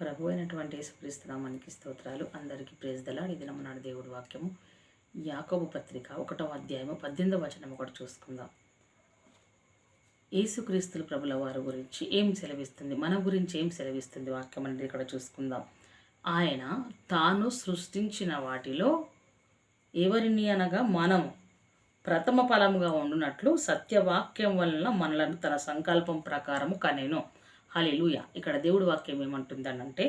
ప్రభు అయినటువంటి యేసుక్రీస్తునామానికి స్తోత్రాలు. అందరికీ ప్రేజ్దలా ఇది నమ్మనాడు దేవుడు వాక్యము. యాకోబు పత్రిక ఒకటవ అధ్యాయము పద్దెనిమిదవ వచనం ఒకటి చూసుకుందాం. యేసుక్రీస్తుల ప్రభుల వారి గురించి ఏం సెలవిస్తుంది? మన గురించి ఏం సెలవిస్తుంది? వాక్యం అనేది ఇక్కడ చూసుకుందాం. ఆయన తాను సృష్టించిన వాటిలో ఎవరిని అనగా మనము ప్రథమ ఫలముగా ఉండునట్లు సత్యవాక్యం వలన మనలను తన సంకల్పం ప్రకారము కనెను. హలిలుయ ఇక్కడ దేవుడు వాక్యం ఏమంటుందనంటే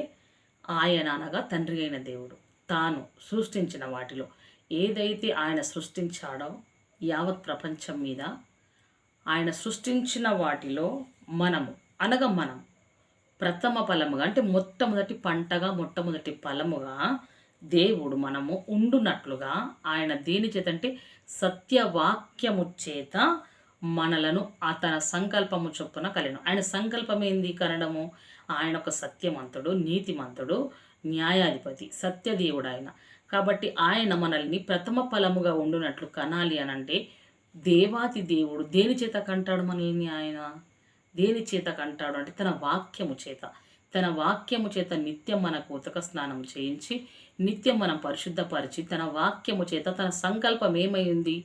ఆయన అనగా తండ్రి అయిన దేవుడు. తాను సృష్టించిన వాటిలో ఏదైతే ఆయన సృష్టించాడో యావత్ ప్రపంచం మీద ఆయన సృష్టించిన వాటిలో మనము అనగా మనం ప్రథమ ఫలముగా అంటే మొట్టమొదటి పంటగా మొట్టమొదటి ఫలముగా దేవుడు మనము ఉండునట్లుగా ఆయన దేని చేత అంటే సత్యవాక్యము చేత మనలను ఆ తన సంకల్పము చొప్పున కలిను ఆయన సంకల్పం ఏంది కనడము ఆయన ఒక సత్యమంతుడు నీతిమంతుడు న్యాయాధిపతి సత్యదేవుడు ఆయన కాబట్టి ఆయన మనల్ని ప్రథమ ఫలముగా ఉండునట్లు కనాలి అని అంటే దేవాతి దేవుడు దేని చేత కంటాడు మనల్ని ఆయన? దేని చేత కంటాడు అంటే తన వాక్యము చేత. తన వాక్యము చేత నిత్యం మనకు ఉతక స్నానం చేయించి నిత్యం మనం పరిశుద్ధపరిచి తన వాక్యము చేత తన సంకల్పం ఏమైంది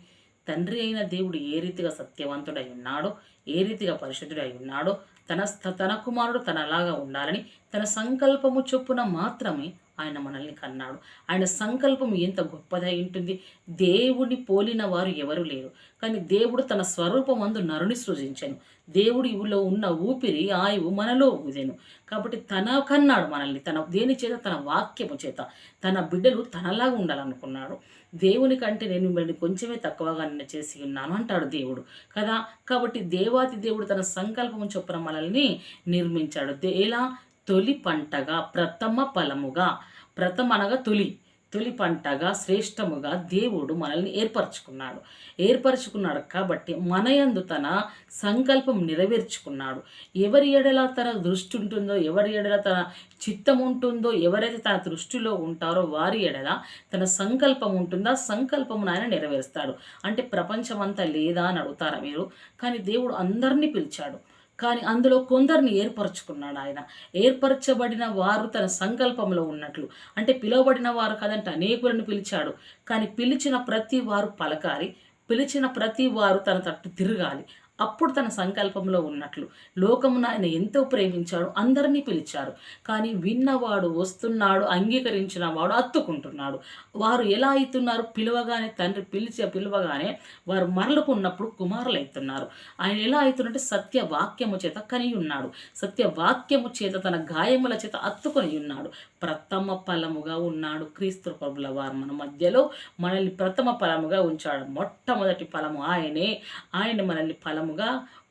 తండ్రి అయిన దేవుడు ఏ రీతిగా సత్యవంతుడై ఉన్నాడో ఏ రీతిగా పరిశుద్ధుడై ఉన్నాడో తన తన కుమారుడు తనలాగా ఉండాలని తన సంకల్పము చొప్పున మాత్రమే ఆయన మనల్ని కన్నాడు. ఆయన సంకల్పం ఎంత గొప్పదై ఉంటుంది. దేవుని పోలిన వారు ఎవరు లేరు. కానీ దేవుడు తన స్వరూపమందు నరుని సృజించాను. దేవుడి ఉన్న ఊపిరి ఆయువు మనలో ఊదెను. కాబట్టి తన కన్నాడు మనల్ని. తన దేని చేత? తన వాక్యము చేత. తన బిడ్డలు తనలాగా ఉండాలనుకున్నాడు. దేవుని కంటే నేను మిమ్మల్ని కొంచెమే తక్కువగా నిన్న చేసి ఉన్నాను అంటాడు దేవుడు. కదా? కాబట్టి దేవాతి దేవుడు తన సంకల్పము చొప్పున మనల్ని నిర్మించాడు. దే- ఎలా? తొలి పంటగా ప్రథమ ఫలముగా. ప్రథమ అనగా తొలి. తొలి పంటగా శ్రేష్టముగా దేవుడు మనల్ని ఏర్పరచుకున్నాడు. ఏర్పరచుకున్నాడు కాబట్టి మన యందు తన సంకల్పం నెరవేర్చుకున్నాడు. ఎవరి ఎడల తన దృష్టి ఉంటుందో ఎవరి ఎడల తన చిత్తం ఉంటుందో ఎవరైతే తన దృష్టిలో ఉంటారో వారి ఎడల తన సంకల్పం ఉంటుందో ఆ సంకల్పమును ఆయన నెరవేరుస్తాడు. అంటే ప్రపంచమంతా లేదా అని అడుగుతారా మీరు? కానీ దేవుడు అందరినీ పిలిచాడు. కానీ అందులో కొందరిని ఏర్పరచుకున్నాడు ఆయన. ఏర్పరచబడిన వారు తన సంకల్పంలో ఉన్నట్లు. అంటే పిలువబడిన వారు కదంటే అనేకులను పిలిచాడు. కానీ పిలిచిన ప్రతి వారు పలకాలి. పిలిచిన ప్రతి వారు తన తట్టు తిరగాలి. అప్పుడు తన సంకల్పంలో ఉన్నట్లు. లోకమున ఆయన ఎంతో ప్రేమించాడు అందరినీ పిలిచారు. కానీ విన్నవాడు వస్తున్నాడు అంగీకరించిన వాడు అత్తుకుంటున్నాడు. వారు ఎలా అవుతున్నారు పిలవగానే తండ్రి పిలిచే పిలవగానే వారు మరలుకున్నప్పుడు కుమారులు అవుతున్నారు ఆయన ఎలా అవుతున్నట్టు సత్య వాక్యము చేత కని ఉన్నాడు సత్య వాక్యము చేత తన గాయముల చేత అత్తుకొని ఉన్నాడు. ప్రథమ ఫలముగా ఉన్నాడు క్రీస్తు ప్రభుల వారు మన మధ్యలో మనల్ని ప్రథమ ఫలముగా ఉంచాడు. మొట్టమొదటి ఫలము ఆయనే. ఆయన మనల్ని ఆధారముగా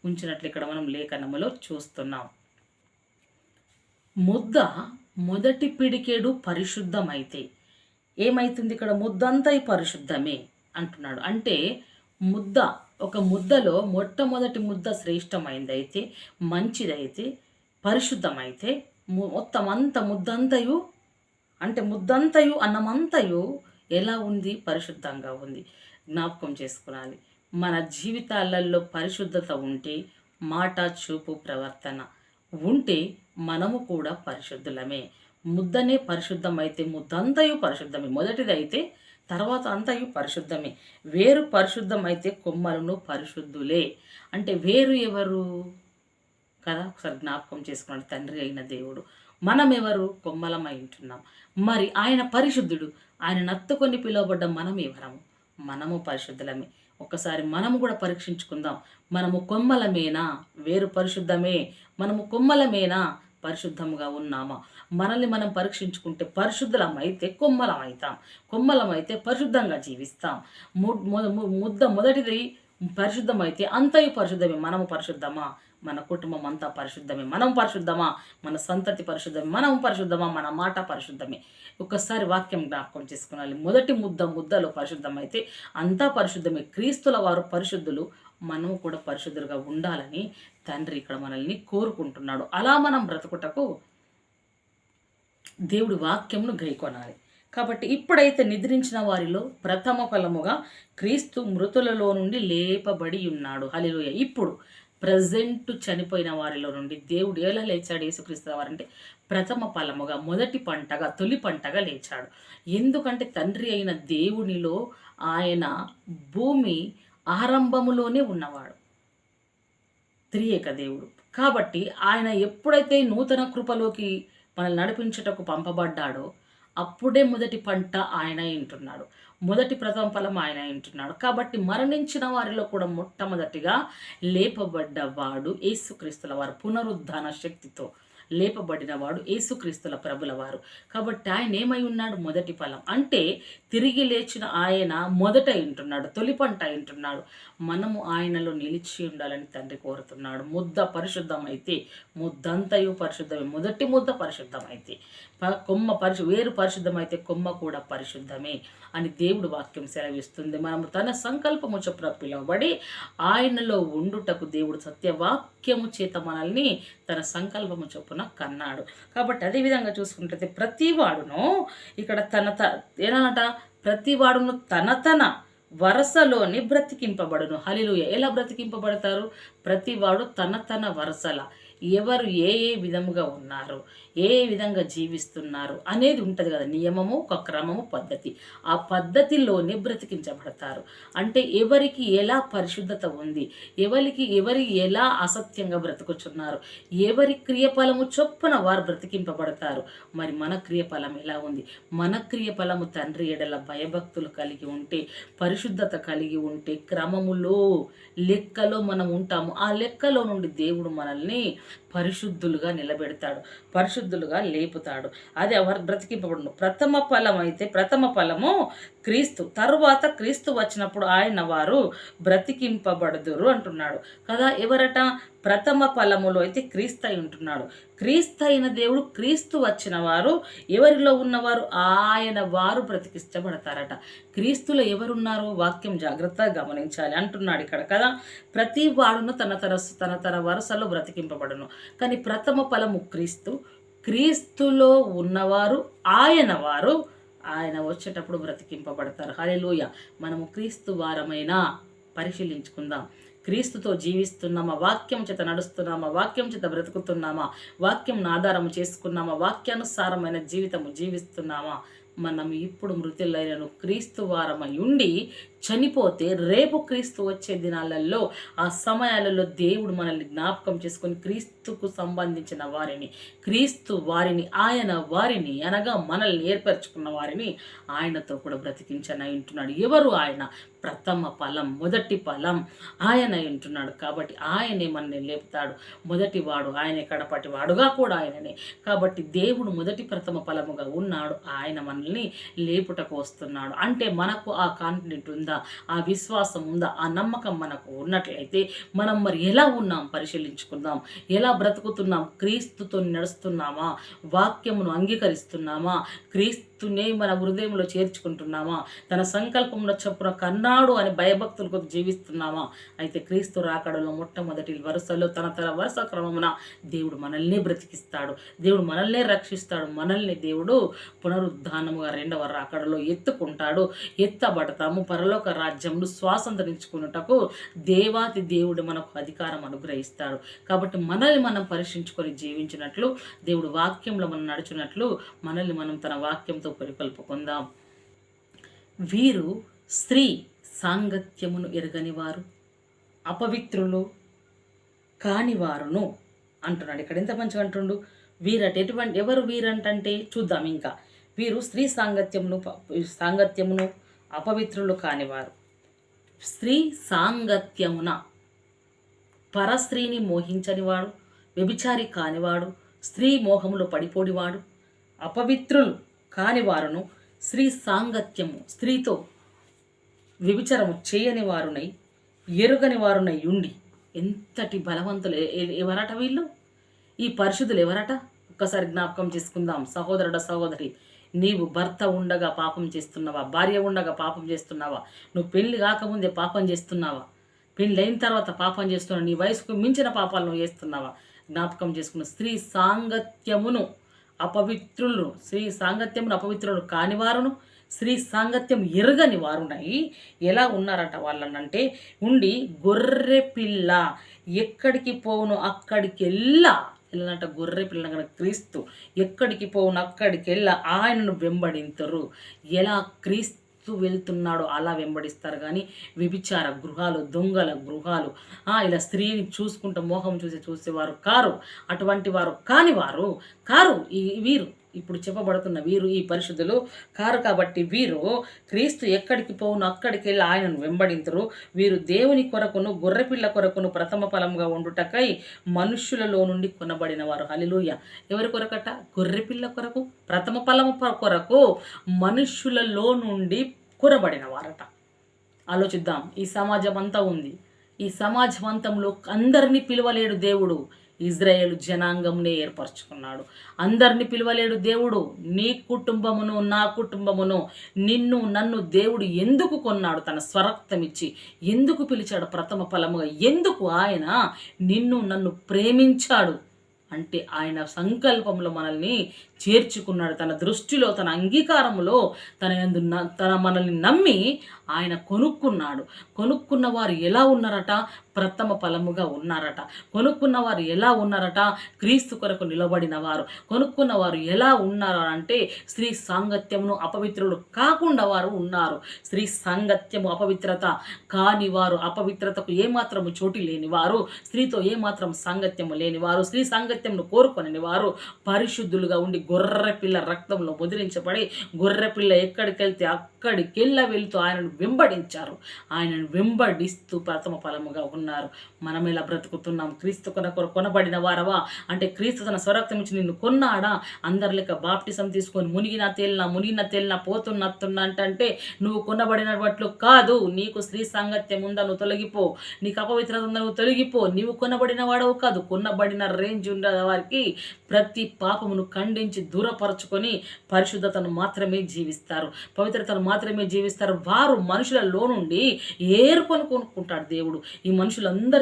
ఉంచినట్లు ఇక్కడ మనం లేఖనములో చూస్తున్నాం. ముద్ద మొదటి పిడికేడు పరిశుద్ధమైతే ఏమైతుంది ఇక్కడ? ముద్దంతా ఈ పరిశుద్ధమే అంటున్నాడు. అంటే ముద్ద ఒక ముద్దలో మొట్టమొదటి ముద్ద శ్రేష్టమైందైతే మంచిదైతే పరిశుద్ధమైతే మొత్తం అంత ముద్దంతయు అంటే ముద్దంతయు అన్నమంతయు ఎలా ఉంది? పరిశుద్ధంగా ఉంది. జ్ఞాపకం చేసుకోవాలి మన జీవితాలలో పరిశుద్ధత ఉంటే మాట చూపు ప్రవర్తన ఉంటే మనము కూడా పరిశుద్ధులమే. ముద్దనే పరిశుద్ధమైతే ముద్దంతయు పరిశుద్ధమే. మొదటిదైతే తర్వాత అంతయు పరిశుద్ధమే. వేరు పరిశుద్ధమైతే కొమ్మలను పరిశుద్ధులే. అంటే వేరు ఎవరు? కదా ఒకసారి జ్ఞాపకం చేసుకున్నాడు తండ్రి అయిన దేవుడు. మనం ఎవరు కొమ్మలమై ఉంటున్నాం. మరి ఆయన పరిశుద్ధుడు. ఆయన నత్తుకొని పిలువబడ్డ మనం ఎవరము మనము పరిశుద్ధులమే. ఒకసారి మనము కూడా పరీక్షించుకుందాం. మనము కొమ్మలమేనా? వేరు పరిశుద్ధమే. మనము కొమ్మలమేనా? పరిశుద్ధముగా ఉన్నామా? మనల్ని మనం పరీక్షించుకుంటే పరిశుద్ధలమైతే కొమ్మలమైతాం. కొమ్మలమైతే పరిశుద్ధంగా జీవిస్తాం. ము- ముద్ద మొదటిది పరిశుద్ధమైతే అంతయు పరిశుద్ధమే. మనము పరిశుద్ధమా? మన కుటుంబం అంతా పరిశుద్ధమే. మనం పరిశుద్ధమా? మన సంతతి పరిశుద్ధమే. మనం పరిశుద్ధమా? మన మాట పరిశుద్ధమే. ఒక్కసారి వాక్యం జ్ఞాపకం చేసుకోవాలి. మొదటి ముద్ద ముద్దలో పరిశుద్ధమైతే అంతా పరిశుద్ధమే. క్రీస్తుల వారు పరిశుద్ధులు మనము కూడా పరిశుద్ధులుగా ఉండాలని తండ్రి ఇక్కడ మనల్ని కోరుకుంటున్నాడు. అలా మనం బ్రతుకుటకు దేవుడి వాక్యమును గైకొనాలి. కాబట్టి ఇప్పుడైతే నిద్రించిన వారిలో ప్రథమ ఫలముగా క్రీస్తు మృతులలో నుండి లేపబడి ఉన్నాడు. హలిలోయ ఇప్పుడు ప్రజెంట్ చనిపోయిన వారిలో నుండి దేవుడు ఎలా లేచాడు? యేసుక్రీస్తు వారంటే ప్రథమ ఫలముగా మొదటి పంటగా తొలి పంటగా లేచాడు. ఎందుకంటే తండ్రి అయిన దేవునిలో ఆయన భూమి ఆరంభములోనే ఉన్నవాడు. త్రియేక దేవుడు కాబట్టి ఆయన ఎప్పుడైతే నూతన కృపలోకి మనల్ని నడిపించుటకు పంపబడ్డాడో అప్పుడే మొదటి పంట ఆయన వింటున్నాడు మొదటి ప్రథమ ఫలం ఆయన వింటున్నాడు కాబట్టి మరణించిన వారిలో కూడా మొట్టమొదటిగా లేపబడ్డవాడు యేసుక్రీస్తుల వారు పునరుద్ధాన శక్తితో లేపబడిన వాడు యేసుక్రీస్తుల ప్రభుల వారు. కాబట్టి ఆయన ఏమై ఉన్నాడు? మొదటి ఫలం. అంటే తిరిగి లేచిన ఆయన మొదట వింటున్నాడు తొలి పంట వింటున్నాడు మనము ఆయనలో నిలిచి ఉండాలని తండ్రి కోరుతున్నాడు. ముద్ద పరిశుద్ధమైతే ముద్దంతయు పరిశుద్ధమే. మొదటి ముద్ద పరిశుద్ధమైతే. కొమ్మ పరిశు వేరు పరిశుద్ధమైతే కొమ్మ కూడా పరిశుద్ధమే అని దేవుడు వాక్యం సెలవిస్తుంది. మనము తన సంకల్పము చొప్పున పిలువబడి ఆయనలో ఉండుటకు దేవుడు సత్యవాక్యము చేత మనల్ని తన సంకల్పము చొప్పున కన్నాడు. కాబట్టి అదే విధంగా చూసుకుంటే ప్రతివాడును ఇక్కడ తన త ఏనంట? ప్రతివాడును తన తన వరసలోని బ్రతికింపబడును. హలిలుయ ఎలా బ్రతికింపబడతారు? ప్రతివాడు తన తన వరసల. ఎవరు ఏ ఏ విధముగా ఉన్నారు? ఏ విధంగా జీవిస్తున్నారు అనేది ఉంటుంది కదా నియమము ఒక క్రమము పద్ధతి. ఆ పద్ధతిలోనే బ్రతికించబడతారు. అంటే ఎవరికి ఎలా పరిశుద్ధత ఉంది ఎవరికి ఎవరి ఎలా అసత్యంగా బ్రతుకుచున్నారు ఎవరి క్రియఫలము చొప్పున వారు బ్రతికింపబడతారు. మరి మన క్రియఫలం ఎలా ఉంది? మన క్రియఫలము తండ్రి ఎడల భయభక్తులు కలిగి ఉంటే పరిశుద్ధత కలిగి ఉంటే క్రమములో లెక్కలో మనం ఉంటాము. ఆ లెక్కలో నుండి దేవుడు మనల్ని పరిశుద్ధులుగా నిలబెడతాడు పరిశుద్ధులుగా లేపుతాడు. అది ఎవరు బ్రతికింపబడును? ప్రథమ ఫలం అయితే ప్రథమ ఫలము క్రీస్తు తరువాత క్రీస్తు వచ్చినప్పుడు ఆయన వారు బ్రతికింపబడుదురు అంటున్నాడు. కదా ఎవరట? ప్రథమ ఫలములో అయితే క్రీస్తు అయి ఉంటున్నాడు. క్రీస్తు అయిన దేవుడు క్రీస్తు వచ్చిన వారు ఎవరిలో ఉన్నవారు? ఆయన వారు బ్రతికించబడతారట. క్రీస్తులో ఎవరున్నారు వాక్యం జాగ్రత్తగా గమనించాలి అంటున్నాడు ఇక్కడ కదా. ప్రతి వాడును తన తన తన తన వరుసలో బ్రతికింపబడును. కానీ ప్రథమ ఫలము క్రీస్తు. క్రీస్తులో ఉన్నవారు ఆయన వారు ఆయన వచ్చేటప్పుడు బ్రతికింపబడతారు. హల్లెలూయ. మనము క్రీస్తు వారమైన పరిశీలించుకుందాం. క్రీస్తుతో జీవిస్తున్నామా? వాక్యం చేత నడుస్తున్నామా? వాక్యం చేత బ్రతుకుతున్నామా? వాక్యం ఆధారం చేసుకున్నామా? వాక్యానుసారమైన జీవితము జీవిస్తున్నామా? మనం ఇప్పుడు మృతులైనను క్రీస్తు వారమై ఉండి చనిపోతే రేపు క్రీస్తు వచ్చే దినాలలో ఆ సమయాలలో దేవుడు మనల్ని జ్ఞాపకం చేసుకొని క్రీస్తుకు సంబంధించిన వారిని క్రీస్తు వారిని ఆయన వారిని అనగా మనల్ని ఏర్పరచుకున్న వారిని ఆయనతో కూడా బ్రతికించని ఉంటున్నాడు. ఎవరు ఆయన? ప్రథమ ఫలం మొదటి ఫలం ఆయన ఉంటున్నాడు. కాబట్టి ఆయనే మనల్ని లేపుతాడు. మొదటి వాడు ఆయనే కడపటి వాడుగా కూడా ఆయననే. కాబట్టి దేవుడు మొదటి ప్రథమ ఫలముగా ఉన్నాడు. ఆయన మనల్ని లేపుటకు వస్తున్నాడు. అంటే మనకు ఆ కాన్ఫిడెంట్ ఉంది. ఆ విశ్వాసం ఉందా? ఆ నమ్మకం మనకు ఉన్నట్లయితే మనం మరి ఎలా ఉన్నాం? పరిశీలించుకుందాం. ఎలా బ్రతుకుతున్నాం? క్రీస్తుతో నడుస్తున్నామా? వాక్యమును అంగీకరిస్తున్నామా? క్రీస్తు క్రీస్తునే మన హృదయంలో చేర్చుకుంటున్నామా? తన సంకల్పంలో చొప్పున కన్నాడు అని భయభక్తులకు జీవిస్తున్నామా? అయితే క్రీస్తు రాకడలో మొట్టమొదటి వరుసలో తన తన వరుస క్రమమున దేవుడు మనల్ని బ్రతికిస్తాడు. దేవుడు మనల్నే రక్షిస్తాడు. మనల్ని దేవుడు పునరుద్ధానముగా రెండవ రాకడలో ఎత్తుకుంటాడు. ఎత్తబడతాము. పరలోక రాజ్యంను స్వాతంత్రించుకున్నటకు దేవాతి దేవుడు మనకు అధికారం అనుగ్రహిస్తాడు. కాబట్టి మనల్ని మనం పరీక్షించుకొని జీవించినట్లు దేవుడు వాక్యంలో మనం నడుచున్నట్లు మనల్ని మనం తన వాక్యంతో పరికల్పుకుందాం. వీరు స్త్రీ సాంగత్యమును ఎరగని వారు అపవిత్రులు కానివారును అంటున్నాడు. ఇక్కడ ఎంత మంచిగా అంటుండు? వీరట ఎటువంటి ఎవరు వీరంటే చూద్దాం ఇంకా. వీరు స్త్రీ సాంగత్యమును ప- సాంగత్యమును అపవిత్రులు కానివారు. స్త్రీ సాంగత్యమున పరస్త్రీని మోహించనివాడు వ్యభిచారి కానివాడు స్త్రీ మోహములో పడిపోడివాడు అపవిత్రులు కాని వారును స్త్రీ సాంగత్యము స్త్రీతో వ్యభిచరము చేయని వారునై ఎరుగని వారునై ఉండి ఎంతటి బలవంతులు? ఎవరట వీళ్ళు? ఈ పరిశుద్ధులు ఎవరట? ఒక్కసారి జ్ఞాపకం చేసుకుందాం. సహోదరుడ సహోదరి నీవు భర్త ఉండగా పాపం చేస్తున్నావా? భార్య ఉండగా పాపం చేస్తున్నావా? నువ్వు పెళ్ళి కాకముందే పాపం చేస్తున్నావా? పెళ్ళి అయిన తర్వాత పాపం చేస్తున్నావు నీ వయసుకు మించిన పాపాలు నువ్వు చేస్తున్నావా? జ్ఞాపకం చేసుకున్న స్త్రీ సాంగత్యమును అపవిత్రులను స్త్రీ సాంగత్యమును అపవిత్రులు కానివారును స్త్రీ సాంగత్యం ఎరగని వారున్నాయి ఎలా ఉన్నారట వాళ్ళనంటే ఉండి గొర్రె పిల్ల ఎక్కడికి పోవును అక్కడికి వెళ్ళా వెళ్ళనంట గొర్రె పిల్లన క్రీస్తు ఎక్కడికి పోవును అక్కడికి వెళ్ళా ఆయనను వెంబడింతరు. ఎలా క్రీస్తు వెళ్తున్నాడో అలా వెంబడిస్తారు. కానీ విభిచార గృహాలు దొంగల గృహాలు ఇలా స్త్రీని చూసుకుంటూ మోహం చూసి చూసేవారు కారు అటువంటి వారు కాని వారు కారు ఈ వీరు ఇప్పుడు చెప్పబడుతున్న వీరు ఈ పరిశుద్ధులు కారు కాబట్టి వీరు క్రీస్తు ఎక్కడికి పోవును అక్కడికి వెళ్ళి ఆయనను వెంబడించరు వీరు దేవుని కొరకును గొర్రెపిల్ల కొరకును ప్రథమ ఫలంగా ఉండుటకై మనుష్యులలో నుండి కొనబడిన వారు. హలిలోయ ఎవరి కొరకట? గొర్రెపిల్ల కొరకు ప్రథమ ఫలము కొరకు మనుష్యులలో నుండి కొనబడిన వారట. ఆలోచిద్దాం ఈ సమాజం అంతా ఉంది. ఈ సమాజం అంతంలో అందరినీ పిలవలేడు దేవుడు. ఇజ్రాయేల్ జనాంగంనే ఏర్పరచుకున్నాడు. అందరిని పిలవలేడు దేవుడు. నీ కుటుంబమును నా కుటుంబమును నిన్ను నన్ను దేవుడు ఎందుకు కొన్నాడు? తన స్వరక్తం ఇచ్చి ఎందుకు పిలిచాడు? ప్రథమ ఫలముగా ఎందుకు ఆయన నిన్ను నన్ను ప్రేమించాడు? అంటే ఆయన సంకల్పంలో మనల్ని చేర్చుకున్నాడు. తన దృష్టిలో తన అంగీకారంలో తన ఎందు న- తన మనల్ని నమ్మి ఆయన కొనుక్కున్నాడు. కొనుక్కున్న వారు ఎలా ఉన్నారట? ప్రథమ ఫలముగా ఉన్నారట. కొనుక్కున్న వారు ఎలా ఉన్నారట? క్రీస్తు కొరకు నిలబడిన వారు కొనుక్కున్న వారు ఎలా ఉన్నారు అంటే స్త్రీ సాంగత్యమును అపవిత్రులు కాకుండా వారు ఉన్నారు. స్త్రీ సాంగత్యము అపవిత్రత కాని వారు అపవిత్రతకు ఏమాత్రము చోటు లేని వారు స్త్రీతో ఏమాత్రం సాంగత్యము లేని వారు స్త్రీ సాంగత్యమును కోరుకొని వారు పరిశుద్ధులుగా ఉండి గొర్రె పిల్ల రక్తంలో ముద్రించబడి గొర్రె పిల్ల ఎక్కడికి వెళ్తే అక్కడికెళ్ళ వెళుతూ ఆయనను వెంబడించారు. ఆయనను వెంబడిస్తూ ప్రథమ ఫలముగా ఉన్నారు ఉన్నారు. మనం ఇలా బ్రతుకుతున్నాం. క్రీస్తు కొన కొనబడిన వారవా? అంటే క్రీస్తు తన స్వరక్తం ఇచ్చి నిన్ను కొన్నాడా? అందరి లెక్క తీసుకొని మునిగిన తేలినా మునిగిన తేలినా పోతున్నత్తున్నా అంటే నువ్వు కొనబడిన వాటిలో కాదు. నీకు స్త్రీ సాంగత్యం ఉందా? నువ్వు తొలగిపో. నీకు అపవిత్రత ఉందా? నువ్వు తొలగిపో. నీవు కొనబడిన వాడవు కాదు. కొనబడిన రేంజ్ ఉన్న వారికి ప్రతి పాపమును ఖండించి దూరపరచుకొని పరిశుద్ధతను మాత్రమే జీవిస్తారు. పవిత్రతను మాత్రమే జీవిస్తారు. వారు మనుషులలో నుండి ఏరుకొని కొనుక్కుంటాడు దేవుడు. ఈ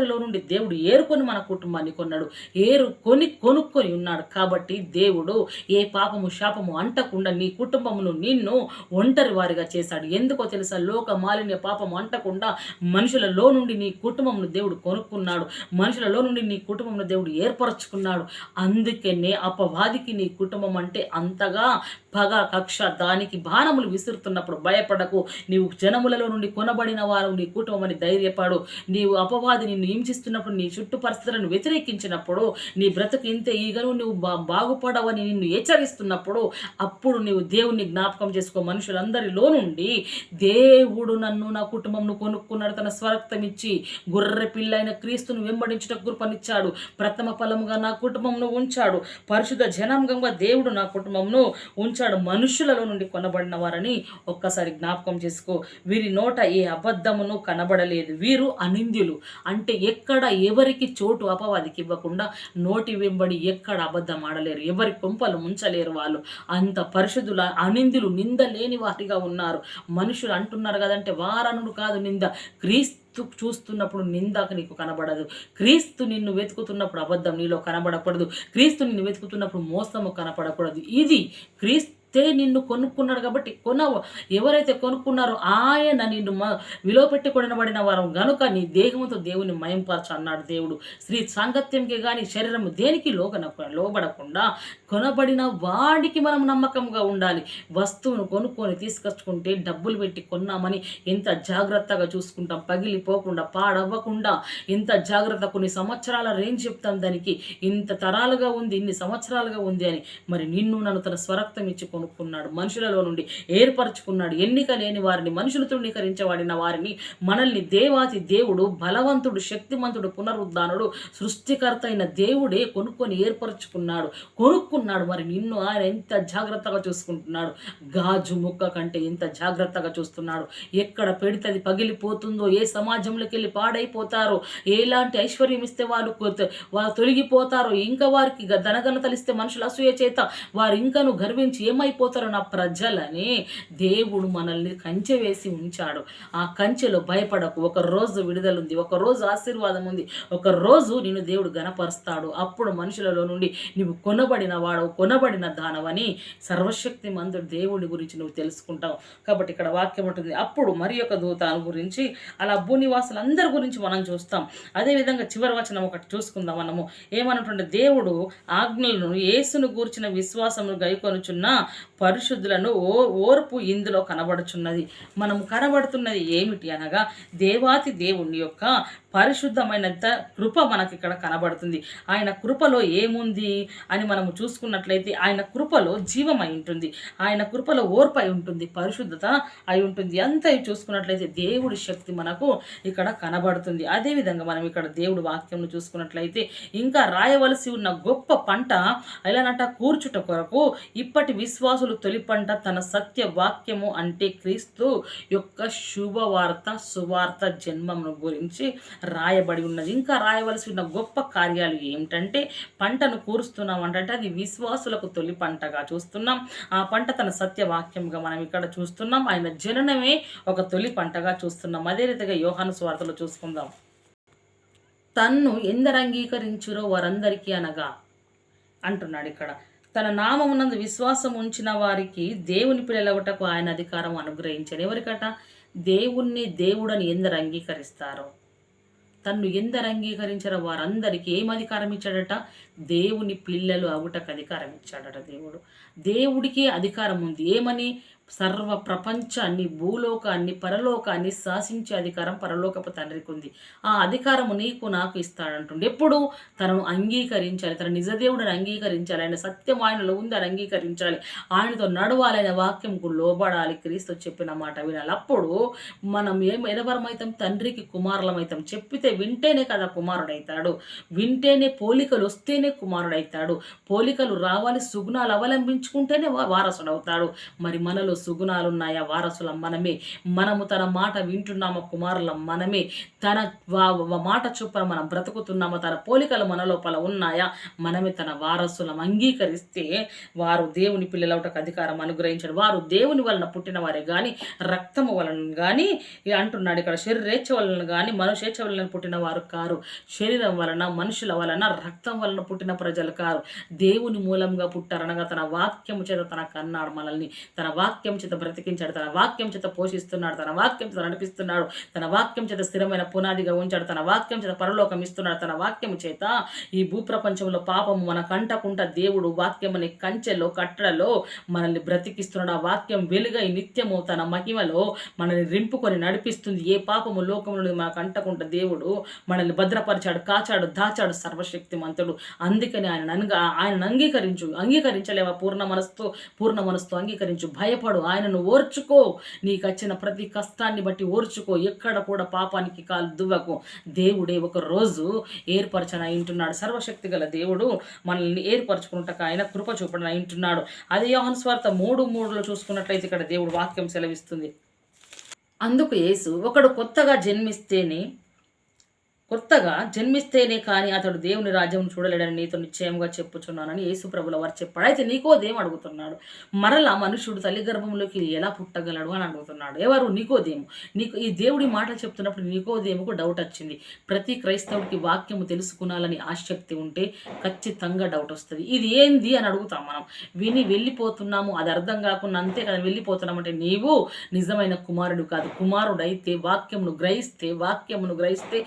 మనుషులందరిలో నుండి దేవుడు ఏరుకొని మన కుటుంబాన్ని కొన్నాడు. ఏరుకొని కొనుక్కొని ఉన్నాడు. కాబట్టి దేవుడు ఏ పాపము శాపము అంటకుండా నీ కుటుంబమును నిన్ను ఒంటరి వారిగా చేశాడు. ఎందుకో తెలుసా? లోక మాలిన్య పాపము అంటకుండా మనుషులలో నుండి నీ కుటుంబమును దేవుడు కొనుక్కున్నాడు. మనుషులలో నుండి నీ కుటుంబమును దేవుడు ఏర్పరచుకున్నాడు. అందుకనే అపవాదికి నీ కుటుంబం అంటే అంతగా పగ కక్ష దానికి బాణములు విసురుతున్నప్పుడు భయపడకు. నీవు జనములలో నుండి కొనబడిన వారు నీ కుటుంబం అని ధైర్యపడు. నీవు అపవాది నిన్ను హింసిస్తున్నప్పుడు నీ చుట్టూ పరిస్థితులను వ్యతిరేకించినప్పుడు నీ బ్రతుకు ఇంతే ఈగను నువ్వు బా బాగుపడవని నిన్ను హెచ్చరిస్తున్నప్పుడు అప్పుడు నీవు దేవుణ్ణి జ్ఞాపకం చేసుకో. మనుషులందరిలో నుండి దేవుడు నన్ను నా కుటుంబంను కొనుక్కున్నాడు తన స్వరక్తం ఇచ్చి. గొర్రె పిల్లైన క్రీస్తును వెంబడించుటకు కృపనిచ్చాడు. ప్రథమ ఫలముగా నా కుటుంబంను ఉంచాడు. పరిశుద్ధ జనాంగంగా దేవుడు నా కుటుంబంను ఉంచాడు. మనుషులలో నుండి కొనబడిన వారని ఒక్కసారి జ్ఞాపకం చేసుకో. వీరి నోట ఏ అబద్ధమును కనబడలేదు. వీరు అనింద్యులు. అంటే ఎక్కడ ఎవరికి చోటు అపవాదికి ఇవ్వకుండా నోటి వెంబడి ఎక్కడ అబద్ధం ఆడలేరు. ఎవరి కొంపలు ముంచలేరు వాళ్ళు. అంత పరిశుద్ధుల అనిందులు నింద లేని వారిగా ఉన్నారు. మనుషులు అంటున్నారు కదంటే వారనుడు కాదు నింద. క్రీస్తు చూస్తున్నప్పుడు నిందాక నీకు కనబడదు. క్రీస్తు నిన్ను వెతుకుతున్నప్పుడు అబద్ధం నీలో కనబడకూడదు. క్రీస్తు నిన్ను వెతుకుతున్నప్పుడు మోసము కనపడకూడదు. ఇది క్రీస్తు నిన్ను కొనుక్కున్నాడు కాబట్టి కొన ఎవరైతే కొనుక్కున్నారో ఆయన నిన్ను మ విలువ పెట్టి కొనబడిన వారం. గనుక నీ దేహంతో దేవుని మయంపరచు అన్నాడు దేవుడు. స్త్రీ సాంగత్యంకి కానీ శరీరము దేనికి లోకన లోబడకుండా కొనబడిన వాడికి మనం నమ్మకంగా ఉండాలి. వస్తువును కొనుక్కొని తీసుకొచ్చుకుంటే డబ్బులు పెట్టి కొన్నామని ఎంత జాగ్రత్తగా చూసుకుంటాం. పగిలిపోకుండా పాడవ్వకుండా ఎంత జాగ్రత్త కొన్ని సంవత్సరాల రేంజ్ చెప్తాం దానికి. ఇంత తరాలుగా ఉంది ఇన్ని సంవత్సరాలుగా ఉంది అని. మరి నిన్ను నన్ను తన స్వరక్తం ఇచ్చి కొనుక్కున్నాడు. మనుషులలో నుండి ఏర్పరచుకున్నాడు. ఎన్నిక లేని వారిని మనుషులు తృణీకరించబడిన వారిని మనల్ని దేవాతి దేవుడు బలవంతుడు శక్తిమంతుడు పునరుద్ధానుడు సృష్టికర్త అయిన దేవుడే కొనుక్కొని ఏర్పరచుకున్నాడు. కొనుక్కు కొనుక్కున్నాడు మరి నిన్ను ఆయన ఎంత జాగ్రత్తగా చూసుకుంటున్నాడు? గాజు ముక్క కంటే ఎంత జాగ్రత్తగా చూస్తున్నాడు. ఎక్కడ పెడితే అది పగిలిపోతుందో ఏ సమాజంలోకి వెళ్ళి పాడైపోతారో ఎలాంటి ఐశ్వర్యం ఇస్తే వాళ్ళు వాళ్ళు వారు తొలగిపోతారో ఇంకా వారికి గ- ఇస్తే మనుషులు అసూయ చేత వారు ఇంకను గర్వించి ఏమైపోతారో నా ప్రజలని దేవుడు మనల్ని కంచె వేసి ఉంచాడు. ఆ కంచెలో భయపడకు. ఒక రోజు విడుదల ఉంది ఒక రోజు ఆశీర్వాదం ఉంది ఒక రోజు నిన్ను దేవుడు గణపరుస్తాడు అప్పుడు మనుషులలో నుండి నీవు కొనబడిన వాడవు కొనబడిన దానవని సర్వశక్తి మందుడు దేవుడి గురించి నువ్వు తెలుసుకుంటావు. కాబట్టి ఇక్కడ వాక్యం ఉంటుంది అప్పుడు మరి యొక్క దూతాల గురించి అలా భూనివాసులందరి గురించి మనం చూస్తాం. అదేవిధంగా చివరి వచనం ఒకటి చూసుకుందాం మనము. ఏమన్నటువంటి దేవుడు ఆజ్ఞలను యేసును గూర్చిన విశ్వాసమును గైకొనుచున్న పరిశుద్ధులను ఓ ఓర్పు ఇందులో కనబడుచున్నది. మనం కనబడుతున్నది ఏమిటి అనగా దేవాతి దేవుని యొక్క పరిశుద్ధమైన కృప మనకి ఇక్కడ కనబడుతుంది. ఆయన కృపలో ఏముంది అని మనము చూసుకున్నట్లయితే ఆయన కృపలో జీవమై ఉంటుంది. ఆయన కృపలో ఓర్పు అయి ఉంటుంది. పరిశుద్ధత అయి ఉంటుంది. అంత చూసుకున్నట్లయితే దేవుడి శక్తి మనకు ఇక్కడ కనబడుతుంది. అదేవిధంగా మనం ఇక్కడ దేవుడి వాక్యంను చూసుకున్నట్లయితే ఇంకా రాయవలసి ఉన్న గొప్ప పంట ఎలానంట కూర్చుట కొరకు ఇప్పటి విశ్వాసులు తొలి పంట తన సత్య వాక్యము అంటే క్రీస్తు యొక్క శుభవార్త సువార్త జన్మమును గురించి రాయబడి ఉన్నది. ఇంకా రాయవలసి ఉన్న గొప్ప కార్యాలు ఏమిటంటే పంటను కూరుస్తున్నాం అంటే అది విశ్వాసులకు తొలి పంటగా చూస్తున్నాం. ఆ పంట తన సత్యవాక్యంగా మనం ఇక్కడ చూస్తున్నాం. ఆయన జననమే ఒక తొలి పంటగా చూస్తున్నాం. అదే రీతిగా యోహాను స్వార్థలో చూసుకుందాం. తన్ను ఎందరు అంగీకరించురో వారందరికీ అనగా అంటున్నాడు ఇక్కడ. తన నామమునందు విశ్వాసం ఉంచిన వారికి దేవుని పిల్లలగుటకు ఆయన అధికారం అనుగ్రహించారు ఎవరికట? దేవుణ్ణి దేవుడని ఎందరు అంగీకరిస్తారో? తన్ను ఎందరు అంగీకరించారో వారందరికీ ఏం అధికారం ఇచ్చాడట? దేవుని పిల్లలు అవుటకు అధికారం ఇచ్చాడట దేవుడు. దేవుడికి అధికారం ఉంది. ఏమని? సర్వ ప్రపంచాన్ని భూలోకాన్ని పరలోకాన్ని శాసించే అధికారం పరలోకపు తండ్రికి ఉంది ఆ అధికారము నీకు నాకు ఇస్తాడంటుండే. ఎప్పుడు? తనను అంగీకరించాలి తన నిజదేవుడిని అంగీకరించాలి ఆయన సత్యం ఆయనలో ఉంది అని అంగీకరించాలి. ఆయనతో నడవాలి అనే వాక్యంకు లోబడాలి క్రీస్తు చెప్పిన మాట వినాలి. అప్పుడు మనం ఏం ఎదవరమైతాం? తండ్రికి కుమారులమైతాం. చెప్పితే వింటేనే కదా కుమారుడైతాడు. వింటేనే పోలికలు వస్తేనే కుమారుడైతాడు. పోలికలు రావాలి సుగుణాలు అవలంబించుకుంటేనే వారసుడవుతాడు. మరి మనలో సుగుణాలున్నాయా? వారసులం మనమే. మనము తన మాట వింటున్నామో కుమారులం మనమే? తన వా- మాట చొప్పున మనం బ్రతుకుతున్నామో? తన పోలికలు మన లోపల ఉన్నాయా? మనమే తన వారసులం. అంగీకరిస్తే వారు దేవుని పిల్లలవుటకు అధికారం అనుగ్రహించారు వారు దేవుని వలన పుట్టిన వారే కానీ రక్తము వలన కానీ అంటున్నాడు ఇక్కడ శరీరేచ్ఛ వలన కానీ మనుషేచ్ఛ వలన పుట్టిన వారు కారు. శరీరం వలన మనుషుల వలన రక్తం వలన పుట్టిన ప్రజలు కారు. దేవుని మూలంగా పుట్టారనగా తన వాక్యము చేత తన కన్నాడు మనల్ని. తన వాక్యం చేత బ్రతికించాడు తన వాక్యం చేత పోషిస్తున్నాడు తన వాక్యం చేత నడిపిస్తున్నాడు తన వాక్యం చేత స్థిరమైన పునాదిగా ఉంచాడు తన వాక్యం చేత పరలోకం ఇస్తున్నాడు తన వాక్యం చేత ఈ భూప్రపంచంలో పాపము మన కంటకుంట దేవుడు వాక్యమని కంచెలో కట్టడలో మనల్ని బ్రతికిస్తున్నాడు. ఆ వాక్యం వెలుగై నిత్యము తన మహిమలో మనల్ని రింపుకొని నడిపిస్తుంది. ఏ పాపము లోకములు మన కంటకుంట దేవుడు మనల్ని భద్రపరిచాడు కాచాడు దాచాడు సర్వశక్తిమంతుడు. అందుకని ఆయన ఆయన అంగీకరించు అంగీకరించలేవా? పూర్ణ మనస్తో పూర్ణ మనస్తో అంగీకరించు. భయపడు ఆయనను ఓర్చుకో. నీకు వచ్చిన ప్రతి కష్టాన్ని బట్టి ఓర్చుకో. ఎక్కడ కూడా పాపానికి కాలు దువ్వకు. దేవుడే ఒక రోజు ఏర్పరచన అయింటున్నాడు సర్వశక్తి గల దేవుడు మనల్ని ఏర్పరచుకుంటాక ఆయన కృప చూపడం అయింటున్నాడు అదే యోహన్ స్వార్థ మూడు మూడులో చూసుకున్నట్లయితే ఇక్కడ దేవుడు వాక్యం సెలవిస్తుంది. అందుకు యేసు ఒకడు కొత్తగా జన్మిస్తేనే కొత్తగా జన్మిస్తేనే కానీ అతడు దేవుని రాజ్యం చూడలేడని నీతో నిశ్చయంగా చెప్పుచున్నానని యేసుప్రభుల వారు చెప్పాడు అయితే నీకోదేం అడుగుతున్నాడు? మరలా మనుషుడు తల్లి గర్భంలోకి ఎలా పుట్టగలడు అని అడుగుతున్నాడు. ఎవరు? నీకోదేము. నీకు ఈ దేవుడి మాటలు చెప్తున్నప్పుడు నీకోదేముకు డౌట్ వచ్చింది. ప్రతి క్రైస్తవుడికి వాక్యము తెలుసుకునాలని ఆసక్తి ఉంటే ఖచ్చితంగా డౌట్ వస్తుంది. ఇది ఏంది అని అడుగుతాం మనం. విని వెళ్ళిపోతున్నాము. అది అర్థం కాకుండా అంతే కదా వెళ్ళిపోతున్నామంటే నీవు నిజమైన కుమారుడు కాదు. కుమారుడైతే వాక్యమును గ్రహిస్తే వాక్యమును గ్రహిస్తే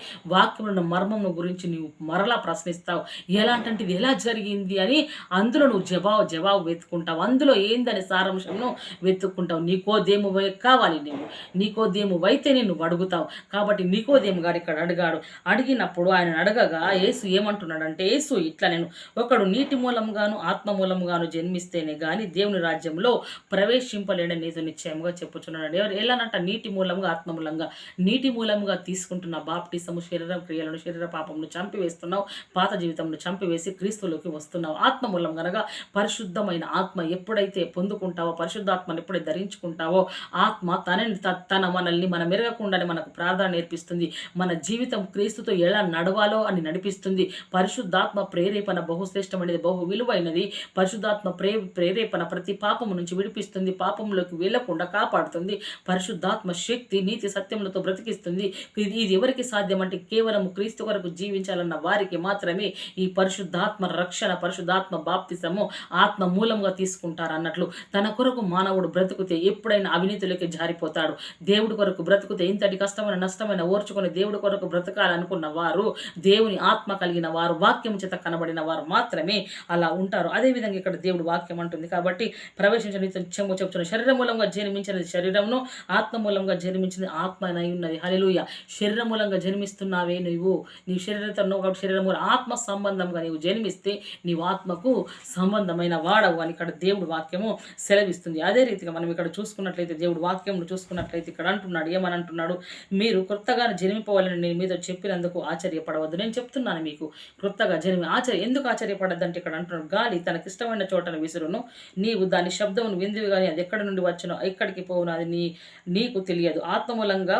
వాక్యమున్న మర్మం గురించి నీవు మరలా ప్రశ్నిస్తావు. ఎలాంటి ఇది ఎలా జరిగింది? అని అందులో నువ్వు జవాబు జవాబు వెతుకుంటావు అందులో ఏందని సారాంశంను వెతుక్కుంటావు. నీకోదేము కావాలి నువ్వు నీకోదేము అయితేనే నువ్వు అడుగుతావు. కాబట్టి నీకోదేము గారు ఇక్కడ అడిగాడు. అడిగినప్పుడు ఆయన అడగగా యేసు ఏమంటున్నాడంటే యేసు ఇట్లా నేను ఒకడు నీటి మూలంగాను ఆత్మ మూలంగాను జన్మిస్తేనే కానీ దేవుని రాజ్యంలో ప్రవేశింపలేడని నీతో నిశ్చయంగా చెప్పుచున్నాడు ఎవరు? ఎలానంట? నీటి మూలంగా ఆత్మ మూలంగా. నీటి మూలంగా తీసుకుంటున్న బాప్టిసము శరీర క్రియలను శరీర పాపమును చంపివేస్తున్నావు పాత జీవితంను చంపివేసి క్రీస్తులోకి వస్తున్నావు. ఆత్మ మూలం గనక పరిశుద్ధమైన ఆత్మ ఎప్పుడైతే పొందుకుంటావో పరిశుద్ధాత్మను ఎప్పుడైతే ధరించుకుంటావో ఆత్మ తనని తన మనల్ని మనం మెరగకుండానే మనకు ప్రార్థన నేర్పిస్తుంది. మన జీవితం క్రీస్తుతో ఎలా నడవాలో అని నడిపిస్తుంది. పరిశుద్ధాత్మ ప్రేరేపణ బహుశ్రేష్టమైనది బహు విలువైనది. పరిశుద్ధాత్మ ప్రే ప్రేరేపణ ప్రతి పాపము నుంచి విడిపిస్తుంది. పాపంలోకి వెళ్ళకుండా కాపాడుతుంది. పరిశుద్ధాత్మ శక్తి నీతి సత్యములతో బ్రతికిస్తుంది. ఇది ఇది ఎవరికి సాధ్యం అంటే కేవలం కేవలం క్రీస్తు కొరకు జీవించాలన్న వారికి మాత్రమే ఈ పరిశుద్ధాత్మ రక్షణ పరిశుద్ధాత్మ బాప్తిసము ఆత్మ మూలంగా తీసుకుంటారు అన్నట్లు తన కొరకు మానవుడు బ్రతుకుతే ఎప్పుడైనా అవినీతిలోకి జారిపోతాడు. దేవుడి కొరకు బ్రతుకుతే ఇంతటి కష్టమైన నష్టమైన ఓర్చుకొని దేవుడి కొరకు బ్రతకాలనుకున్న వారు దేవుని ఆత్మ కలిగిన వారు వాక్యం చేత కనబడిన వారు మాత్రమే అలా ఉంటారు. అదేవిధంగా ఇక్కడ దేవుడు వాక్యం అంటుంది కాబట్టి ప్రవేశించిన చెమ్ము చెప్తున్న శరీర మూలంగా జన్మించినది శరీరమును ఆత్మ మూలంగా జన్మించింది ఆత్మ అయి ఉన్నది. హలిలుయ శరీర మూలంగా జన్మిస్తున్నావే నువ్వు నీ శరీరంతో నువ్వు కాబట్టి శరీరము ఆత్మ సంబంధంగా నీవు జన్మిస్తే నీవు ఆత్మకు సంబంధమైన వాడవు అని ఇక్కడ దేవుడు వాక్యము సెలవిస్తుంది. అదే రీతిగా మనం ఇక్కడ చూసుకున్నట్లయితే దేవుడు వాక్యమును చూసుకున్నట్లయితే ఇక్కడ అంటున్నాడు ఏమని అంటున్నాడు మీరు క్రొత్తగా జన్మిపోవాలని నేను మీతో చెప్పినందుకు ఆశ్చర్యపడవద్దు. నేను చెప్తున్నాను మీకు క్రొత్తగా జన్మి ఆశ్చర్య ఎందుకు ఆశ్చర్యపడద్దంటే ఇక్కడ అంటున్నాడు గాలి తనకిష్టమైన చోటను విసురును. నీవు దాని శబ్దమును విందువి కానీ అది ఎక్కడి నుండి వచ్చనో ఎక్కడికి పోవును అది నీ నీకు తెలియదు. ఆత్మమూలంగా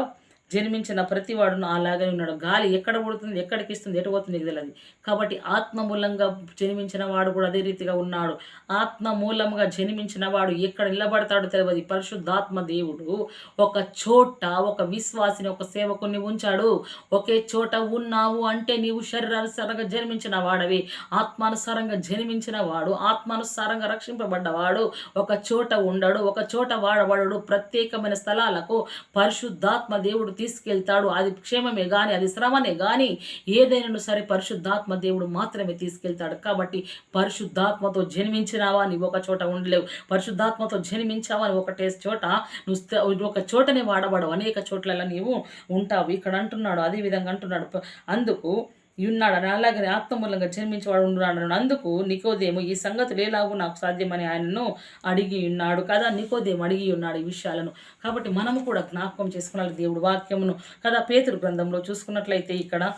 జన్మించిన ప్రతివాడును అలాగే ఉన్నాడు గాలి ఎక్కడ పుడుతుంది ఎక్కడికి ఇస్తుంది ఎటు పోతుంది నీకు తెలియదు కాబట్టి ఆత్మ మూలంగా జన్మించిన వాడు కూడా అదే రీతిగా ఉన్నాడు. ఆత్మ మూలంగా జన్మించిన వాడు ఎక్కడ నిలబడతాడో తెలియదు పరిశుద్ధాత్మ దేవుడు ఒక చోట ఒక విశ్వాసిని ఒక సేవకుని ఉంచాడు. ఒకే చోట ఉన్నావు అంటే నీవు శరీరానుసారంగా జన్మించిన వాడవి. ఆత్మానుసారంగా జన్మించిన వాడు ఆత్మానుసారంగా రక్షింపబడ్డవాడు ఒక చోట ఉండడు. ఒక చోట వాడబడడు. ప్రత్యేకమైన స్థలాలకు పరిశుద్ధాత్మ దేవుడు తీసుకెళ్తాడు. అది క్షేమమే కానీ అది శ్రమనే కానీ ఏదైనా సరే పరిశుద్ధాత్మ దేవుడు మాత్రమే తీసుకెళ్తాడు. కాబట్టి పరిశుద్ధాత్మతో జన్మించినావా? నీవు ఒక చోట ఉండలేవు. పరిశుద్ధాత్మతో జన్మించావా? అని ఒకటే చోట నువ్వు ఒక చోటనే వాడబడవు. అనేక చోట్ల నీవు ఉంటావు. ఇక్కడ అంటున్నాడు అదే విధంగా అంటున్నాడు. అందుకు ఉన్నాడు అని అలాగే ఆత్మమూలంగా జన్మించేవాడు ఉన్నాడు అందుకు నికోదేము ఈ సంగతులు ఎలాగో నాకు సాధ్యమని ఆయనను అడిగి ఉన్నాడు కదా. నికోదేము అడిగి ఉన్నాడు ఈ విషయాలను. కాబట్టి మనము కూడా జ్ఞాపకం చేసుకున్నాడు దేవుడు వాక్యమును. కదా పేతురు గ్రంథంలో చూసుకున్నట్లయితే ఇక్కడ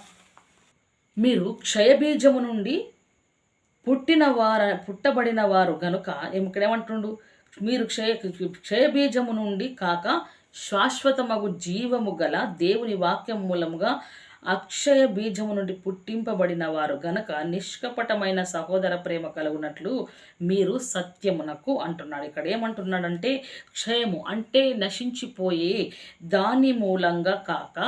మీరు క్షయబీజము నుండి పుట్టిన వార పుట్టబడిన వారు గనుక ఇక్కడేమంటుండు ఏమంటుండు? మీరు క్షయ క్షయబీజము నుండి కాక శాశ్వతమగు జీవము గల దేవుని వాక్యం మూలముగా అక్షయ బీజము నుండి పుట్టింపబడిన వారు గనక నిష్కపటమైన సహోదర ప్రేమ కలుగునట్లు మీరు సత్యమునకు అంటున్నాడు. ఇక్కడ ఏమంటున్నాడంటే క్షయము అంటే నశించిపోయే దాని మూలంగా కాక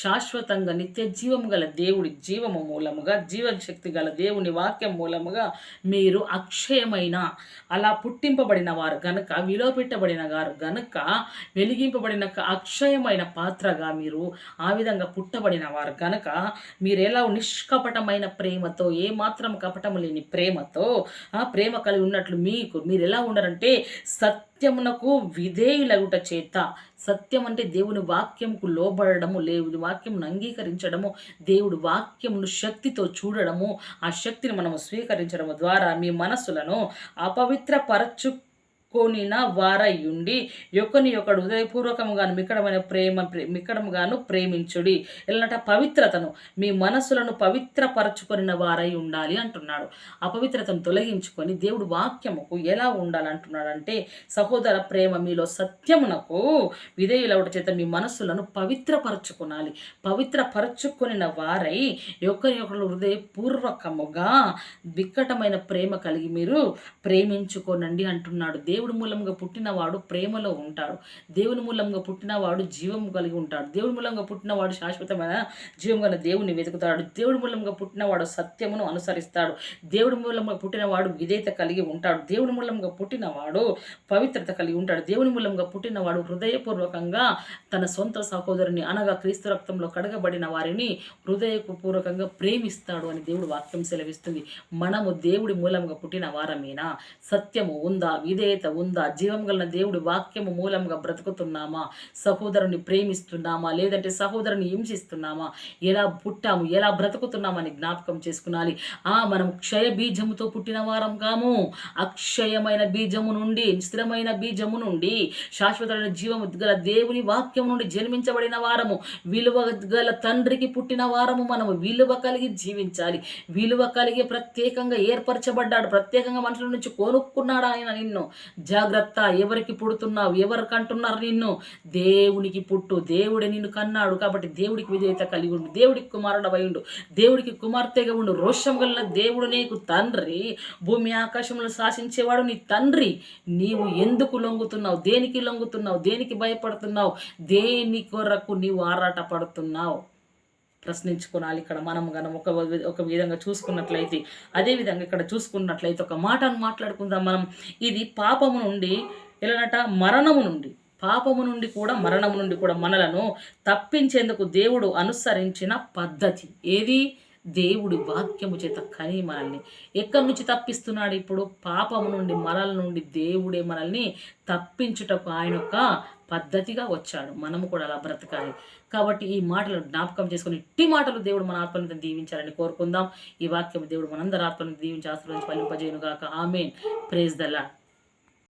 శాశ్వతంగా నిత్య జీవము గల దేవుడి జీవము మూలముగా జీవశక్తి గల దేవుని వాక్యం మూలముగా మీరు అక్షయమైన అలా పుట్టింపబడిన వారు గనుక విలోపెట్టబడిన వారు గనుక వెలిగింపబడిన అక్షయమైన పాత్రగా మీరు ఆ విధంగా పుట్టబడిన వారు కనుక మీరు ఎలా నిష్కపటమైన ప్రేమతో ఏ మాత్రం కపటము లేని ప్రేమతో ఆ ప్రేమ కలిగి ఉన్నట్లు మీకు మీరు ఎలా ఉన్నారంటే సత్యమునకు విధేయులగుట చేత. సత్యం అంటే దేవుని వాక్యంకు లోబడము లేవుని వాక్యంను అంగీకరించడము దేవుడి వాక్యమును శక్తితో చూడడము ఆ శక్తిని మనము స్వీకరించడము ద్వారా మీ మనస్సులను అపవిత్రపరచు కొనిన వారయుండి యొక్కని యొక్కడు హృదయపూర్వకముగాను మిక్కడమైన ప్రేమ ప్రే- మిక్కడముగాను ప్రేమించుడి. ఎలాంట పవిత్రతను మీ మనసులను పవిత్రపరచుకొనిన వారై ఉండాలి అంటున్నాడు. అపవిత్రతను తొలగించుకొని దేవుడు వాక్యముకు ఎలా ఉండాలంటున్నాడంటే సహోదర ప్రేమ మీలో సత్యమునకు విధేయులవుట చేత మీ మనస్సులను పవిత్రపరచుకొనాలి. పవిత్రపరచుకొనిన వారై ఒకరి ఒకరు హృదయపూర్వకముగా వికటమైన ప్రేమ కలిగి మీరు ప్రేమించుకోనండి అంటున్నాడు దేవుడు. మూలంగా పుట్టినవాడు ప్రేమలో ఉంటాడు. దేవుని మూలంగా పుట్టినవాడు జీవం కలిగి ఉంటాడు. దేవుడి మూలంగా పుట్టినవాడు శాశ్వతమైన జీవం గల దేవుని వెతుకుతాడు. దేవుడి మూలంగా పుట్టినవాడు సత్యమును అనుసరిస్తాడు. దేవుడి మూలంగా పుట్టినవాడు విధేయత కలిగి ఉంటాడు. దేవుడి మూలంగా పుట్టినవాడు పవిత్రత కలిగి ఉంటాడు. దేవుని మూలంగా పుట్టినవాడు హృదయపూర్వకంగా తన సొంత సహోదరుని అనగా క్రీస్తు రక్తంలో కడగబడిన వారిని హృదయపూర్వకంగా ప్రేమిస్తాడు అని దేవుడు వాక్యం సెలవిస్తుంది. మనము దేవుడి మూలంగా పుట్టిన వారమేనా? సత్యము ఉందా? విధేయత ఉందా? జీవం గల దేవుడి వాక్యము మూలంగా బ్రతుకుతున్నామా? సహోదరుని ప్రేమిస్తున్నామా? లేదంటే సహోదరుని హింసిస్తున్నామా? ఎలా పుట్టాము? ఎలా బ్రతుకుతున్నామని జ్ఞాపకం చేసుకునాలి. ఆ మనం క్షయ బీజముతో పుట్టిన వారం కాము అక్షయమైన బీజము నుండి స్థిరమైన బీజము నుండి శాశ్వతమైన జీవము గల దేవుని వాక్యం నుండి జన్మించబడిన వారము. విలువ గల తండ్రికి పుట్టిన వారము మనము. విలువ కలిగి జీవించాలి. విలువ కలిగి ప్రత్యేకంగా ఏర్పరచబడ్డాడు. ప్రత్యేకంగా మనుషుల నుంచి కొనుక్కున్నాడు ఆయన నిన్ను. జాగ్రత్త ఎవరికి పుడుతున్నావు ఎవరికి అంటున్నారు నిన్ను? దేవునికి పుట్టు దేవుడే నిన్ను కన్నాడు కాబట్టి దేవుడికి విధేయత కలిగి ఉండు దేవుడికి కుమారుడు ఉండు దేవుడికి కుమార్తెగా ఉండు. రోషం గల దేవుడు నీకు తండ్రి. భూమి ఆకాశంలో శాసించేవాడు నీ తండ్రి. నీవు ఎందుకు లొంగుతున్నావు? దేనికి లొంగుతున్నావు? దేనికి భయపడుతున్నావు? దేని కొరకు నీవు ఆరాట పడుతున్నావు ప్రశ్నించుకోవాలి ఇక్కడ మనం గనం ఒక ఒక విధంగా చూసుకున్నట్లయితే అదే విధంగా ఇక్కడ చూసుకున్నట్లయితే ఒక మాటను మాట్లాడుకుందాం మనం. ఇది పాపము నుండి ఎలానట? మరణము నుండి. పాపము నుండి కూడా మరణము నుండి కూడా మనలను తప్పించేందుకు దేవుడు అనుసరించిన పద్ధతి. ఏది? దేవుడి వాక్యము చేత కని మనల్ని. ఎక్కడి నుంచి తప్పిస్తున్నాడు ఇప్పుడు? పాపము నుండి మరల నుండి దేవుడే మనల్ని తప్పించుటకు ఆయన యొక్క పద్ధతిగా వచ్చాడు. మనము కూడా అలా బ్రతకాలి. కాబట్టి ఈ మాటలు జ్ఞాపకం చేసుకుని ఇట్టి మాటలు దేవుడు మన ఆత్మని దీవించాలని కోరుకుందాం. ఈ వాక్యం దేవుడు మనందరి ఆత్మని దీవించి ఆశ్రయించి ఫలింపజేయను గాక ఆమెన్ ప్రేజ్ దలా